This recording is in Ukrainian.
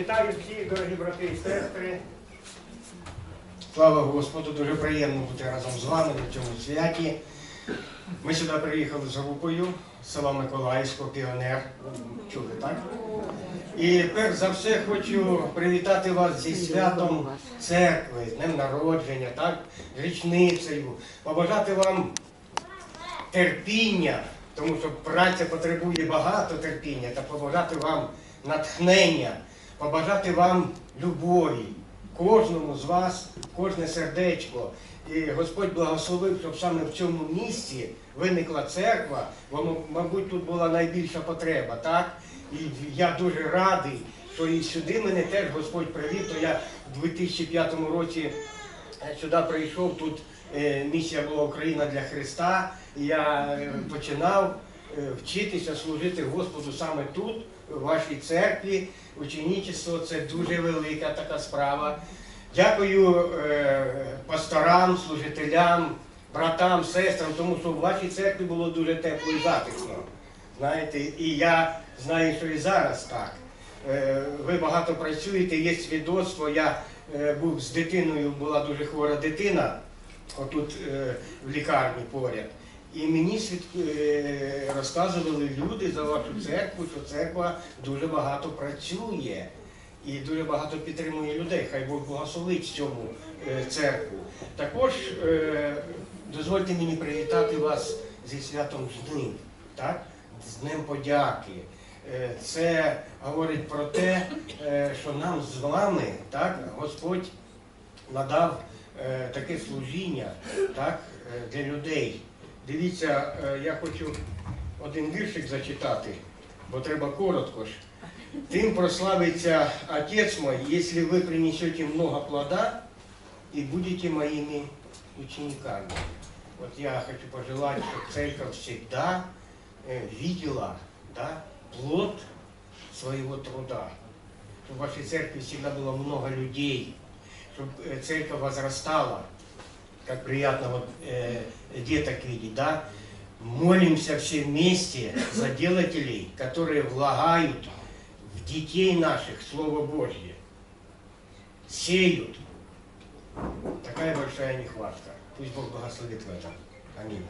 Вітаю всіх, дорогі брати і сестри. Слава Господу, дуже приємно бути разом з вами на цьому святі. Ми сюди приїхали з групою села Миколаївського, піонер. Чули, так? І перш за все хочу привітати вас зі святом церкви, днем народження, так? річницею, побажати вам терпіння, тому що праця потребує багато терпіння, та побажати вам натхнення, побажати вам любові, кожному з вас, кожне сердечко. І Господь благословив, щоб саме в цьому місці виникла церква, бо, мабуть, тут була найбільша потреба, так? І я дуже радий, що і сюди мене теж Господь привів, то я в 2005 році сюди прийшов, тут е, місія була Україна для Христа. Я е, починав е, вчитися служити Господу саме тут, в вашій церкві. Ученичество це дуже велика така справа. Дякую е, пасторам, служителям, братам, сестрам, тому що в вашій церкві було дуже тепло і затишно. Знаєте, і я знаю, що і зараз так. Е, Ви багато працюєте, є свідоцтво. Я е, був з дитиною, була дуже хвора дитина, отут е, в лікарні поряд. І мені е, розказували люди за вашу церкву, що церква дуже багато працює і дуже багато підтримує людей. Хай Бог благословить цьому е, церкву. Також е, дозвольте мені привітати вас зі святом жнив, так? з Днем подяки. Це говорить про те, що нам з вами так, Господь надав таке служіння так, для людей. Дивіться, е, я хочу один віршик зачитати, бо треба коротко ж. Тим прославится Отец мой, если вы принесете много плода и будете моими учениками. Вот я хочу пожелать, чтобы церковь всегда э, видела да, плод своего труда. Чтобы в вашей церкви всегда было много людей, чтобы э, церковь возрастала. Как приятно вот, э, деток видеть, да? Молимся все вместе за делателей, которые влагают в детей наших Слово Божье. Сеют. Такая большая нехватка. Пусть Бог благословит в этом. Аминь.